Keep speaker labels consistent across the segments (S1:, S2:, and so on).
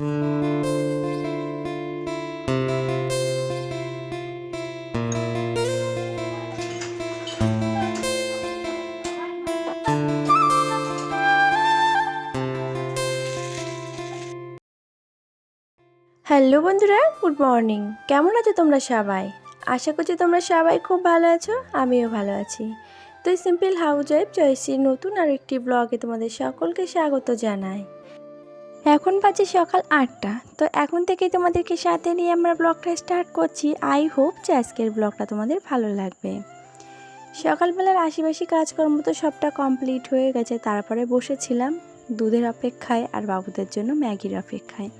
S1: Hello বন্ধুরা, good morning. কেমন আছো তোমরা সবাই? আশা করছি তোমরা সবাই খুব ভালো আছো, আমিও ভালো আছি। তো সিম্পল হাউস ওয়াইফ জয়শ্রীর নতুন আর একটি ব্লগে তোমাদের সকলকে স্বাগত জানাই। এখন বাজে সকাল আটটা। তো এখন থেকেই তোমাদেরকে সাথে নিয়ে আমরা ব্লগটা স্টার্ট করছি। আই হোপ যে আজকের ব্লগটা তোমাদের ভালো লাগবে। সকালবেলার আশেপাশি কাজকর্ম তো সবটা কমপ্লিট হয়ে গেছে। তারপরে বসেছিলাম দুধের অপেক্ষায় আর বাবুদের জন্য ম্যাগির অপেক্ষায়।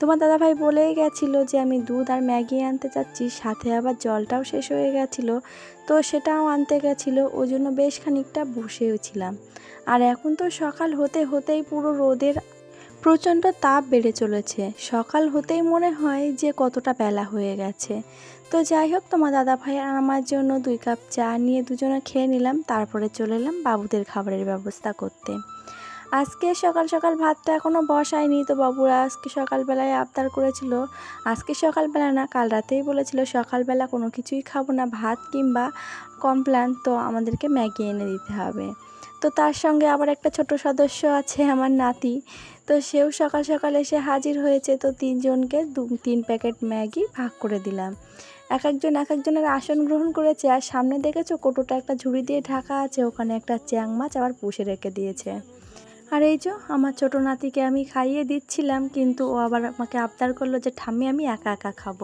S1: তোমার দাদাভাই বলেই গেছিল যে, আমি দুধ আর ম্যাগি আনতে চাচ্ছি সাথে আবার জলটাও শেষ হয়ে গেছিল। তো সেটাও আনতে গেছিল। ওই জন্য বেশ খানিকটা বসেও ছিলাম। আর এখন তো সকাল হতে হতেই পুরো রোদের প্রচণ্ড তাপ বেড়ে চলেছে। সকাল হতেই মনে হয় যে কতটা বেলা হয়ে গেছে। তো যাই হোক, তোমার দাদা ভাই আর আমার জন্য দুই কাপ চা নিয়ে দুজনে খেয়ে নিলাম, তারপরে চলে এলাম বাবুদের খাবারের ব্যবস্থা করতে। আজকে সকাল সকাল ভাতটা এখনও বসায়নি, তো বাবুরা আজকে সকালবেলায় আবদার করেছিল। আজকে সকালবেলা না, কাল রাতেই বলেছিল সকালবেলা কোনো কিছুই খাব না, ভাত কিংবা কমপ্লান, তো আমাদেরকে ম্যাগি এনে দিতে হবে। তো তার সঙ্গে আবার একটা ছোট সদস্য আছে, আমার নাতি। তো সেও সকাল সকাল এসে হাজির হয়েছে, তো তিনজনকে দু তিন প্যাকেট ম্যাগি ভাগ করে দিলাম। এক একজন, এক একজনের আসন গ্রহণ করেছে, আর সামনে দেখেছ কোটোটা একটা ঝুড়ি দিয়ে ঢাকা আছে, ওখানে একটা চ্যাং মাছ আবার পুষে রেখে দিয়েছে। আর এই যে আমার ছোট নাতিকে আমি খাইয়ে দিচ্ছিলাম, কিন্তু ও আবার আমাকে আবদার করল যে, ঠাম্মি, আমি একা একা খাব।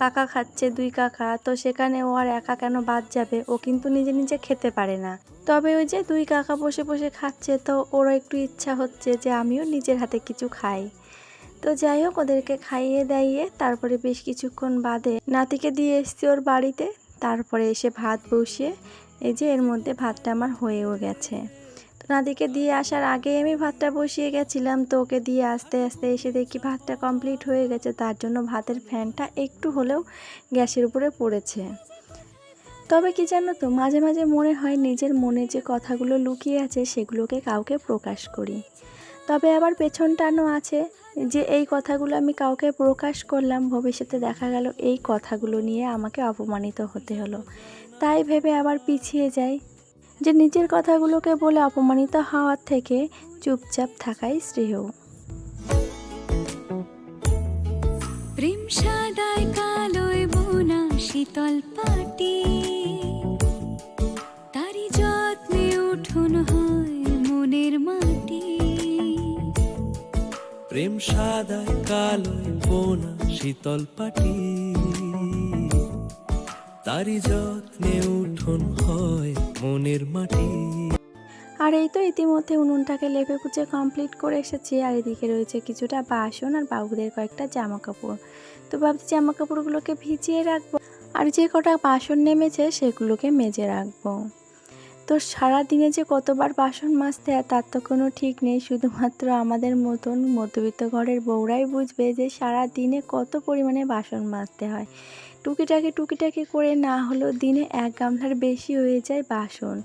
S1: কাকা খাচ্ছে, দুই কাকা, তো সেখানে ও আর একা কেন বাদ যাবে? ও কিন্তু নিজে নিজে খেতে পারে না। তবে ওই যে দুই কাকা বসে বসে খাচ্ছে, তো ওরও একটু ইচ্ছা হচ্ছে যে, আমিও নিজের হাতে কিছু খাই। তো যাই হোক, ওদেরকে খাইয়ে দাইয়ে তারপরে বেশ কিছুক্ষণ বাদে নাতিকে দিয়ে এসছি ওর বাড়িতে। তারপরে এসে ভাত বসিয়ে, এই যে এর মধ্যে ভাতটা আমার হয়েও গেছে। নাদিকে দিয়ে আসার আগে আমি ভাতটা বসিয়ে গেছিলাম। তো ওকে দিয়ে আস্তে আস্তে এসে দেখি ভাতটা কমপ্লিট হয়ে গেছে। তার জন্য ভাতের ফ্যানটা একটু হলেও গ্যাসের উপরে পড়েছে। তবে কি জানো তো, মাঝে মাঝে মনে হয় নিজের মনে যে কথাগুলো লুকিয়ে আছে সেগুলোকে কাউকে প্রকাশ করি। তবে আবার পেছন টানও আছে যে এই কথাগুলো আমি কাউকে প্রকাশ করলাম, ভবিষ্যতে দেখা গেল এই কথাগুলো নিয়ে আমাকে অপমানিত হতে হলো। তাই ভেবে আবার পিছিয়ে যাই। যে নিজের কথাগুলোকে বলে অপমানিত হওয়ার থেকে চুপচাপ থাকাই শ্রেয়।
S2: প্রেম সাদায় কালোয় বোনা শীতল পাটি। তারি যত্নে উঠুন হয় মনের মাটি।
S3: প্রেম সাদায় কালোয় বোনা শীতল পাটি। তারি যত্নে উঠোন হয় মনের মাটি।
S1: আর এই তো ইতিমধ্যে উনুনটাকে লেপে পুচে কমপ্লিট করে এসেছি, আর এদিকে রয়েছে কিছুটা বাসন আর বাবুদের কয়েকটা জামা কাপড় তো ভাবছি জামা কাপড়গুলোকে ভিজিয়ে রাখব, আর যে কটা বাসন নেমেছে সেগুলোকে মেজে রাখব। তো সারা দিনে যে কতবার বাসন মাজতে হয় তার তো কোনো ঠিক নেই, শুধুমাত্র আমাদের মতন মধ্যবিত্ত ঘরের বউরাই বুঝবে যে সারা দিনে কত পরিমাণে বাসন মাজতে হয়। টুকিটাকি টুকিটাকি করে না হলেও দিনে এক গামলার বেশি হয়ে যায় বাসন।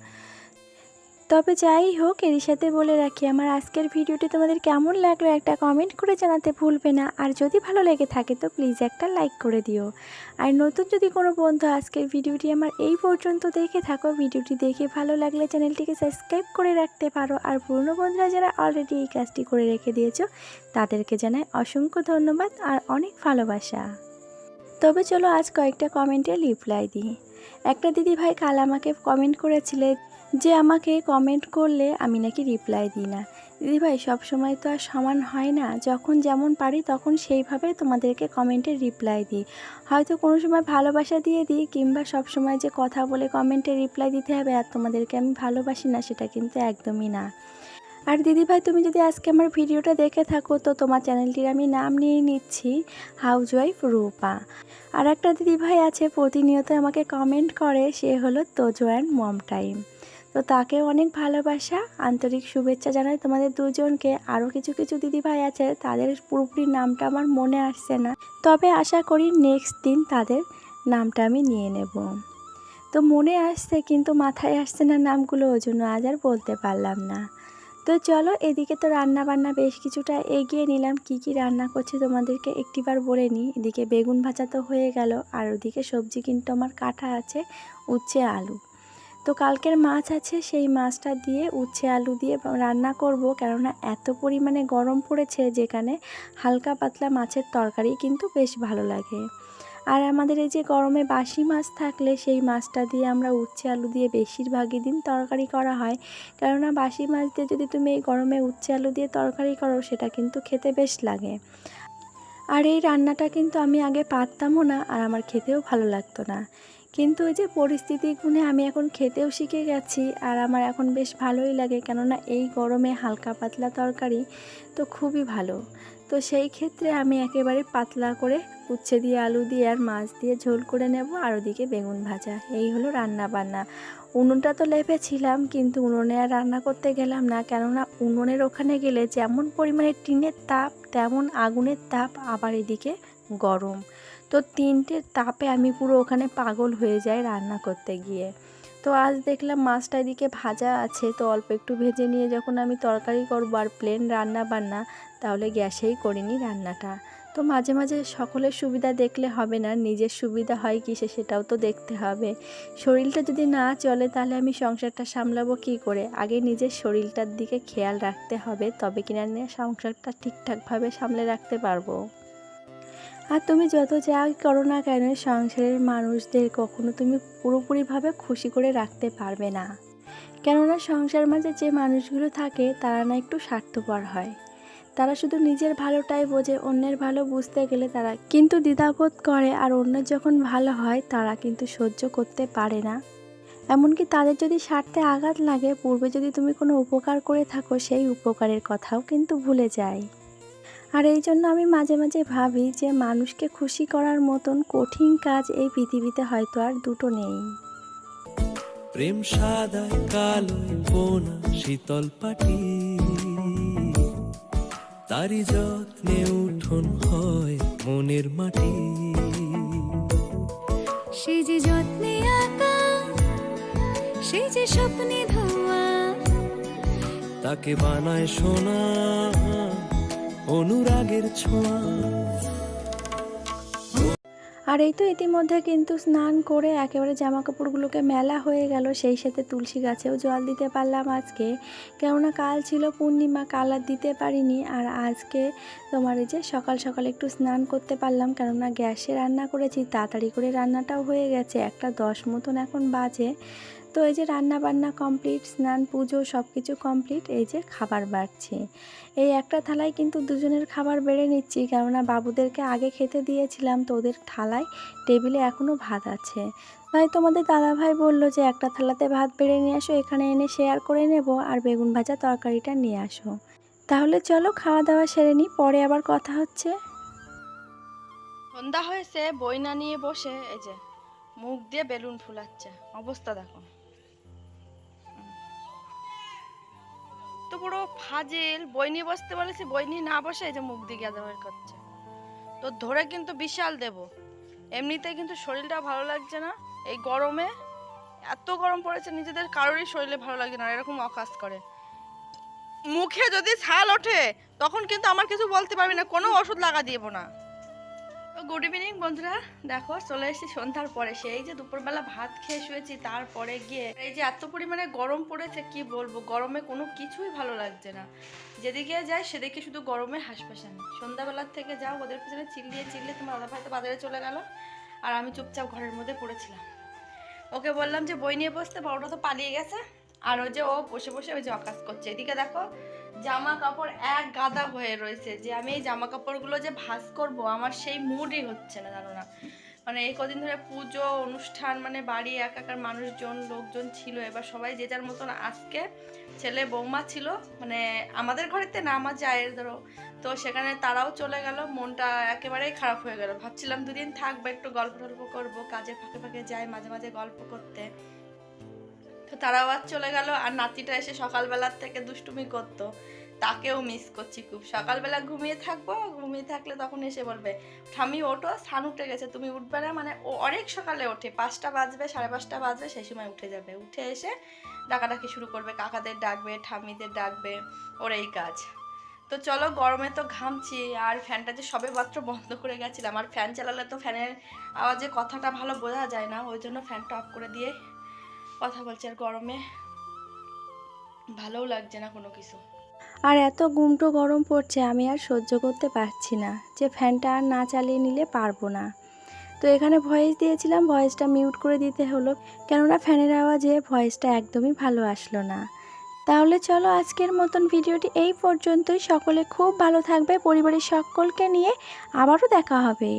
S1: তবে যাই হোক, এরই সাথে বলে রাখি, আমার আজকের ভিডিওটি তোমাদের কেমন লাগল একটা কমেন্ট করে জানাতে ভুলবে না। আর যদি ভালো লেগে থাকে তো প্লিজ একটা লাইক করে দিও। আর নতুন যদি কোনো বন্ধু আজকের ভিডিওটি আমার এই পর্যন্ত দেখে থাকো, ভিডিওটি দেখে ভালো লাগলে চ্যানেলটিকে সাবস্ক্রাইব করে রাখতে পারো। আর পুরনো বন্ধুরা যারা অলরেডি এই কাজটি করে রেখে দিয়েছ, তাদেরকে জানাই অসংখ্য ধন্যবাদ আর অনেক ভালোবাসা। তবে চলো আজ কয়েকটা কমেন্টে রিপ্লাই দিই। একটা দিদি ভাই কাল আমাকে কমেন্ট করেছিলে যে আমাকে কমেন্ট করলে আমি নাকি রিপ্লাই দিই না। দিদিভাই সময় তো আর সমান হয় না। যখন যেমন পারি তখন সেইভাবে তোমাদেরকে কমেন্টে রিপ্লাই দিই। হয়তো কোনো সময় ভালোবাসা দিয়ে দিই কিংবা সব সময় যে কথা বলে কমেন্টে রিপ্লাই দিতে হবে আর তোমাদেরকে আমি ভালোবাসি না সেটা কিন্তু একদমই না। আর দিদিভাই, তুমি যদি আজকে আমার ভিডিওটা দেখে থাকো, তো তোমার চ্যানেলটির আমি নাম নিয়ে নিচ্ছি হাউস ওয়াইফ রূপা। আর একটা দিদিভাই আছে, প্রতিনিয়ত আমাকে কমেন্ট করে, সে হলো তোজো অ্যান্ড মম টাইম। তো তাকে অনেক ভালোবাসা, আন্তরিক শুভেচ্ছা জানাই তোমাদের দুজনকে। আরও কিছু কিছু দিদিভাই আছে, তাদের পুরোপুরি নামটা আমার মনে আসছে না। তবে আশা করি নেক্সট দিন তাদের নামটা আমি নিয়ে নেব। তো মনে আসছে, কিন্তু মাথায় আসছে না নামগুলো, ওই জন্য আজ আর বলতে পারলাম না। তো চলো এদিকে তো রান্না বান্না বেশ কিছুটা এগিয়ে নিলাম। কি কি রান্না করছি তোমাদেরকে একটিবার বলে নিই। এদিকে বেগুন ভাজা তো হয়ে গেল, আর ওদিকে সবজি কিন্তু আমার কাটা আছে, উচ্ছে আলু। তো কালকের মাছ আছে, সেই মাছটা দিয়ে উচ্ছে আলু দিয়ে রান্না করব, কেননা এত পরিমাণে গরম পড়েছে যেখানে হালকা পাতলা মাছের তরকারি কিন্তু বেশ ভালো লাগে। আর আমাদের এই যে গরমে বাসি মাছ থাকলে সেই মাছটা দিয়ে আমরা উচ্ছে আলু দিয়ে বেশিরভাগই দিন তরকারি করা হয়। কেননা বাসি মাছ দিয়ে যদি তুমি এই গরমে উচ্ছে আলু দিয়ে তরকারি করো, সেটা কিন্তু খেতে বেশ লাগে। আর এই রান্নাটা কিন্তু আমি আগে পারতামও না, আর আমার খেতেও ভালো লাগতো না। কিন্তু ওই যে পরিস্থিতি গুণে আমি এখন খেতেও শিখে গেছি, আর আমার এখন বেশ ভালোই লাগে। কেননা এই গরমে হালকা পাতলা তরকারি তো খুবই ভালো। তো সেই ক্ষেত্রে আমি একেবারে পাতলা করে উচ্ছে দিয়ে আলু দিয়ে আর মাছ দিয়ে ঝোল করে নেব আর ওদিকে বেগুন ভাজা। এই হলো রান্না বান্না উনুনটা তো লেপেছিলাম কিন্তু উনুনে আর রান্না করতে গেলাম না। কেননা উনুনের ওখানে গেলে যেমন পরিমাণে টিনের তাপ, তেমন আগুনের তাপ আবার এদিকে গরম। তো তিনটের তাপে আমি পুরো ওখানে পাগল হয়ে যাই রান্না করতে গিয়ে। তো আজ দেখলাম মাছটা এদিকে ভাজা আছে, তো অল্প একটু ভেজে নিয়ে যখন আমি তরকারি করব আর প্লেন রান্না বান্না তাহলে গ্যাসেই করিনি রান্নাটা। তো মাঝে মাঝে সকলের সুবিধা দেখলে হবে না, নিজের সুবিধা হয় কি সে সেটাও তো দেখতে হবে। শরীরটা যদি না চলে তাহলে আমি সংসারটা সামলাবো কি করে? আগে নিজের শরীরটার দিকে খেয়াল রাখতে হবে, তবে কিনা নিয়ে সংসারটা ঠিকঠাকভাবে সামলে রাখতে পারব। আর তুমি যত যাই করো না কেন, সংসারের মানুষদের কখনো তুমি পুরোপুরিভাবে খুশি করে রাখতে পারবে না। কেননা সংসার মাঝে যে মানুষগুলো থাকে, তারা না একটু স্বার্থপর হয়। তারা শুধু নিজের ভালোটাই বোঝে, অন্যের ভালো বুঝতে গেলে তারা কিন্তু দ্বিধাবোধ করে আর অন্যের যখন ভালো হয় তারা কিন্তু সহ্য করতে পারে না। এমনকি তাদের যদি স্বার্থে আঘাত লাগে, পূর্বে যদি তুমি কোনো উপকার করে থাকো, সেই উপকারের কথাও কিন্তু ভুলে যায়। আর এই জন্য আমি মাঝে মাঝে ভাবি যে মানুষকে খুশি করার মতন কঠিন কাজ এই পৃথিবীতে হয়তো আর দুটো নেই।
S3: প্রেম সাদায় কালোয় বোনা শীতল পাটি। তারি যত্নে উঠোন হয় মনের মাটি।
S2: সে যে যত্নে আঁকা সে যে স্বপ্নে ধোয়া
S3: তাকে বানায় সোনা অনুরাগের ছোঁয়া।
S1: আর এই তো ইতিমধ্যে কিন্তু স্নান করে একেবারে জামা কাপড়গুলোকে মেলা হয়ে গেল, সেই সাথে তুলসী গাছেও জল দিতে পারলাম আজকে। কেননা কাল ছিল পূর্ণিমা, কাল আর দিতে পারিনি। আর আজকে তোমার এই যে সকাল সকাল একটু স্নান করতে পারলাম, কেননা গ্যাসে রান্না করেছি, তাড়াতাড়ি করে রান্নাটাও হয়ে গেছে, একটা দশ মতন এখন বাজে। তো এই যে রান্না বান্না কমপ্লিট স্নান, পুজো সব কিছু কমপ্লিট এই যে খাবার বাড়ছে। এই একটা থালায় কিন্তু দুজনের খাবার বেড়ে নিচ্ছি, কেননা বাবুদেরকে আগে খেতে দিয়েছিলাম, তো ওদের থালায় টেবিলে এখনও ভাত আছে। তাই তোমাদের দাদাভাই বলল যে, একটা থালাতে ভাত বেড়ে নিয়ে আসো, এখানে এনে শেয়ার করে নেব, আর বেগুন ভাজা তরকারিটা নিয়ে আসো। তাহলে চলো খাওয়া দাওয়া সেরে নিই পরে আবার কথা হচ্ছে।
S4: সন্ধ্যা হয়েছে, বই না নিয়ে বসে, এই যে মুখ দিয়ে বেলুন ফুলাচ্ছে, অবস্থা দেখো। তো পুরো ফাজিল, বই নিয়ে বসতে বলেছি বই নিয়ে না বসে যে মুখ দিয়ে গাঁদা বের করছে। তো ধরে কিন্তু বিশাল দেব। এমনিতে কিন্তু শরীরটা ভালো লাগছে না। এই গরমে এত গরম পড়েছে, নিজেদের কারোরই শরীরে ভালো লাগছে না এরকম অকাজ করে। মুখে যদি ছাল ওঠে, তখন কিন্তু আমার কিছু বলতে পারবি না, কোনো ওষুধ লাগা দিব না। গুড ইভিনিং বন্ধুরা। দেখো, চলে এসেছি সন্ধ্যার পরে। সেই যে দুপুরবেলা ভাত খেয়ে শুয়েছি, তারপরে গিয়ে এই যে এত পরিমাণে গরম পড়েছে, কি বলব? গরমে কোনো কিছুই ভালো লাগছে না। যেদিকে যাই, সেদিকে শুধু গরমে হাসপাসানি সন্ধ্যাবেলার থেকে যাও, ওদের পিছনে চিল্লিয়ে চিল্লিয়ে তোমার দাদা ভাই তো বাজারে চলে গেল, আর আমি চুপচাপ ঘরের মধ্যে পড়েছিলাম। ওকে বললাম যে, বই নিয়ে বসতে, বড়টা তো পালিয়ে গেছে। আর ও যে ও বসে বসে ওই যে অকাজ করছে। এদিকে দেখো জামা কাপড় এক গাদা হয়ে রয়েছে, যে আমি এই জামা কাপড়গুলো যে ভাঁজ করব, আমার সেই মুডই হচ্ছে না, জানো না। মানে এই কদিন ধরে পুজো, অনুষ্ঠান মানে বাড়ি, একাকার মানুষজন, লোকজন ছিল, এবার সবাই যে যার মতন আজকে ছেলে বৌমা ছিল মানে আমাদের ঘরেতে না, আমার জায়ের ধরো। তো সেখানে তারাও চলে গেল, মনটা একেবারেই খারাপ হয়ে গেল। ভাবছিলাম দুদিন থাকব, একটু গল্প টল্প করব, কাজে ফাঁকে ফাঁকে যাই, মাঝে মাঝে গল্প করতে। তারাও আর চলে গেল আর নাতিটা এসে সকালবেলার থেকে দুষ্টুমি করতো। তাকেও মিস করছি খুব। সকালবেলা ঘুমিয়ে থাকব, ঘুমিয়ে থাকলে তখন এসে বলবে ঠামি ওঠো স্থান উঠে গেছে। তুমি উঠবে না? মানে ও অনেক সকালে ওঠে। পাঁচটা বাজবে, সাড়ে পাঁচটা বাজবে, সেই সময় উঠে যাবে। উঠে এসে ডাকাডাকি শুরু করবে। কাকাদের ডাকবে, ঠাম্মিদের ডাকবে, ওর এই কাজ। তো চলো, গরমে তো ঘামছি। আর ফ্যানটা যে সবে মাত্র বন্ধ করে গেছিলাম। আর ফ্যান চালালে তো ফ্যানের আওয়াজে কথাটা ভালো বোঝা যায় না। ওই জন্য ফ্যানটা অফ করে দিয়ে কথা বলছি আর গরমে। ভালোও লাগছে না কোনো কিছু।
S1: আর এত গুমটো গরম পড়ছে, আমি আর সহ্য করতে পারছি না যে ফ্যানটা আর না চালিয়ে নিলে পারব না। তো এখানে ভয়েস দিয়েছিলাম ভয়েসটা মিউট করে দিতে হলো, কেননা ফ্যানের আওয়াজে ভয়েসটা একদমই ভালো আসলো না। তাহলে চলো আজকের মতন ভিডিওটি এই পর্যন্তই। সকলে খুব ভালো থাকবে, পরিবারের সকলকে নিয়ে আবারও দেখা হবে।